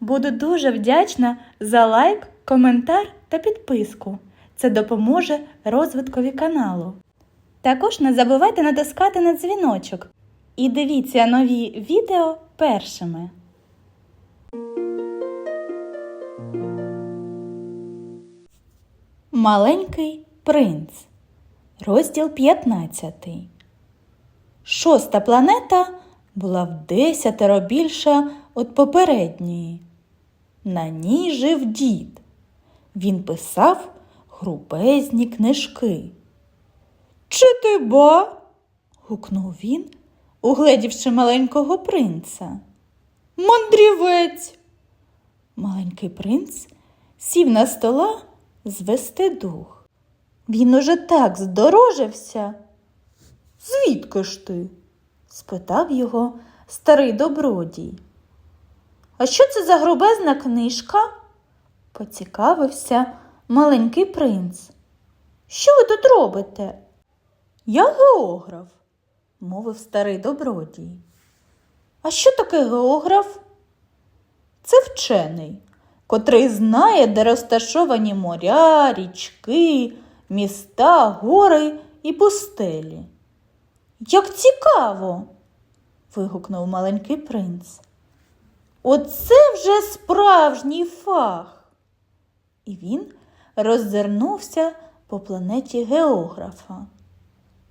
Буду дуже вдячна за лайк, коментар та підписку. Це допоможе розвиткові каналу. Також не забувайте натискати на дзвіночок і дивіться нові відео першими. Маленький принц. Розділ 15. Шоста планета була в десятеро більша від попередньої. На ній жив дід. Він писав грубезні книжки. Чи ти ба? гукнув він, угледівши маленького принца. Мандрівець. Маленький принц сів на стола звести дух. Він уже так здорожився. Звідки ж ти? спитав його старий добродій. А що це за грубезна книжка? поцікавився маленький принц. Що ви тут робите? Я географ, мовив старий добродій. А що таке географ? Це вчений, котрий знає, де розташовані моря, річки, міста, гори і пустелі. Як цікаво. вигукнув маленький принц. Оце вже справжній фах. І він роззирнувся по планеті географа.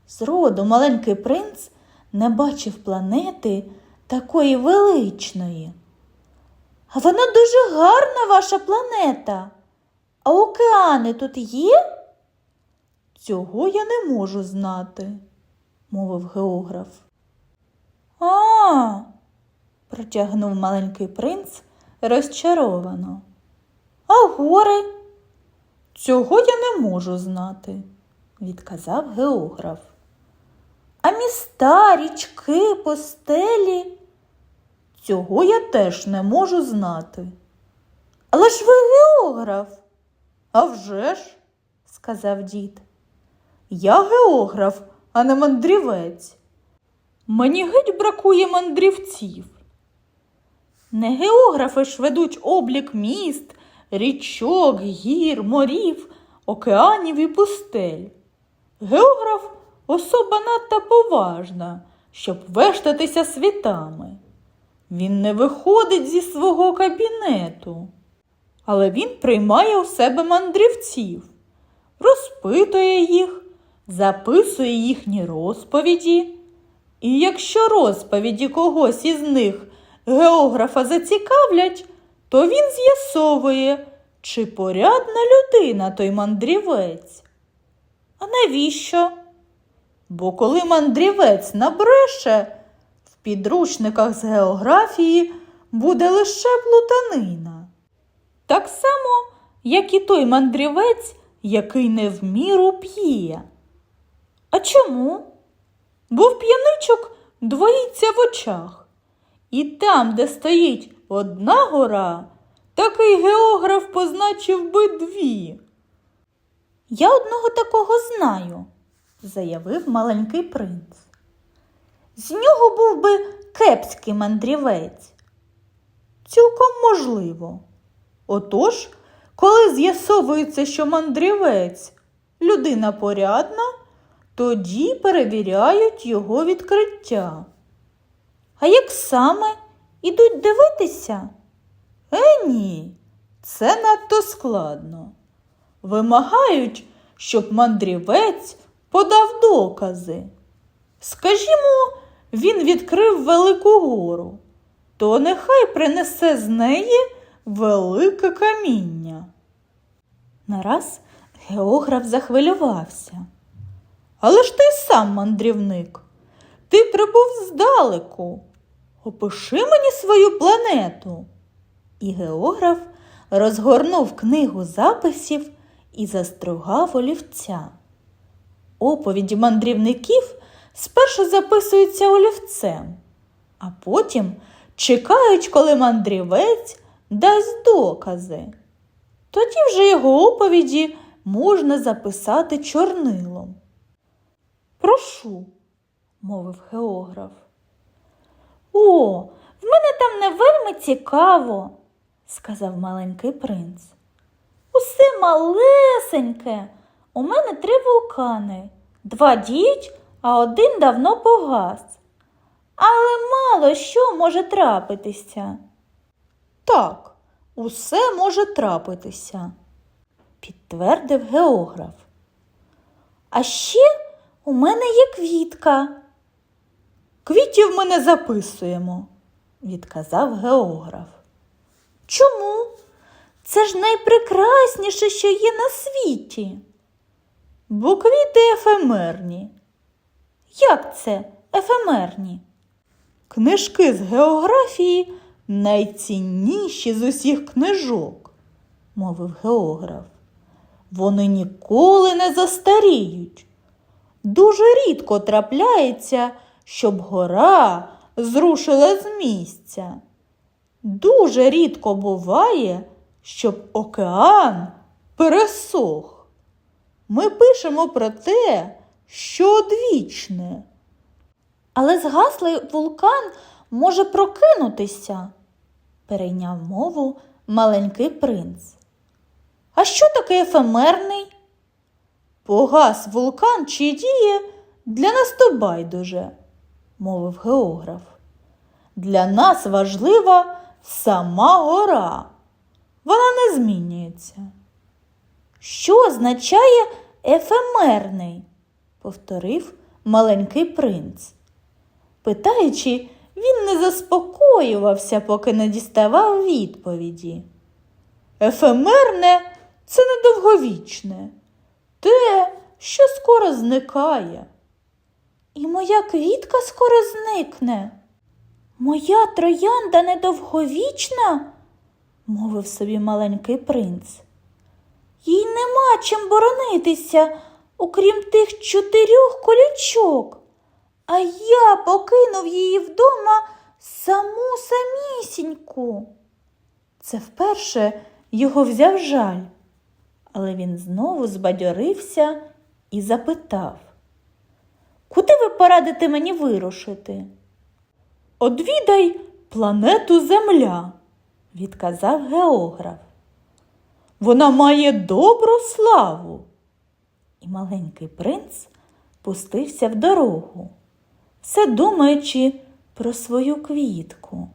Зроду маленький принц не бачив планети такої величної. А вона дуже гарна, ваша планета. А океани тут є? Цього я не можу знати, мовив географ. А, протягнув маленький принц розчаровано. А гори? Цього я не можу знати, відказав географ. А міста, річки, постелі? Цього я теж не можу знати. Але ж ви географ. «А вже ж», – сказав дід. Я географ, а не мандрівець. Мені геть бракує мандрівців. Не географи ж ведуть облік міст, річок, гір, морів, океанів і пустель. Географ особа надто поважна, щоб вештатися світами. Він не виходить зі свого кабінету, але він приймає у себе мандрівців, розпитує їх, записує їхні розповіді. І якщо розповіді когось із них географа зацікавлять, то він з'ясовує, чи порядна людина той мандрівець. А навіщо? Бо коли мандрівець набреше, в підручниках з географії буде лише плутанина. Так само, як і той мандрівець, який не в міру п'є. А чому? Бо в п'яничок двоїться в очах. І там, де стоїть одна гора, такий географ позначив би дві. Я одного такого знаю, заявив маленький принц. З нього був би кепський мандрівець. Цілком можливо. Отож, коли з'ясовується, що мандрівець людина порядна, тоді перевіряють його відкриття. А як саме ідуть дивитися? Е, ні, це надто складно. Вимагають, щоб мандрівець подав докази. Скажімо, він відкрив велику гору, то нехай принесе з неї велике каміння. Нараз географ захвилювався. Але ж ти сам мандрівник. Ти прибув здалеку. Опиши мені свою планету. І географ розгорнув книгу записів і застругав олівця. Оповіді мандрівників спершу записуються олівцем, а потім чекають, коли мандрівець дасть докази. Тоді вже його оповіді можна записати чорнилом. Прошу, мовив географ. О, в мене там не вельми цікаво, сказав маленький принц. Усе малесеньке. У мене три вулкани. Два діють, а один давно погас. Але мало що може трапитися. Так, усе може трапитися, підтвердив географ. А ще у мене є квітка. Квітів ми не записуємо, відказав географ. Чому? Це ж найпрекрасніше, що є на світі. Бо квіти ефемерні. Як це ефемерні? Книжки з географії найцінніші з усіх книжок, мовив географ. Вони ніколи не застаріють. Дуже рідко трапляється, щоб гора зрушила з місця. Дуже рідко буває, щоб океан пересох. Ми пишемо про те, що одвічне. Але згаслий вулкан може прокинутися, перейняв мову маленький принц. А що таке ефемерний? Погас вулкан чи діє для нас то байдуже, мовив географ. Для нас важлива сама гора. Вона не змінюється. Що означає ефемерний? повторив маленький принц. Питаючи, він не заспокоювався, поки не діставав відповіді. Ефемерне це недовговічне, те, що скоро зникає. І моя квітка скоро зникне. Моя троянда недовговічна, мовив собі маленький принц. Їй нема чим боронитися, окрім тих чотирьох колючок. А я покинув її вдома саму самісіньку. Це вперше його взяв жаль, але він знову збадьорився і запитав, Куди ви порадите мені вирушити? Одвідай планету Земля, відказав географ. Вона має добру славу. І маленький принц пустився в дорогу, все думаючи про свою квітку.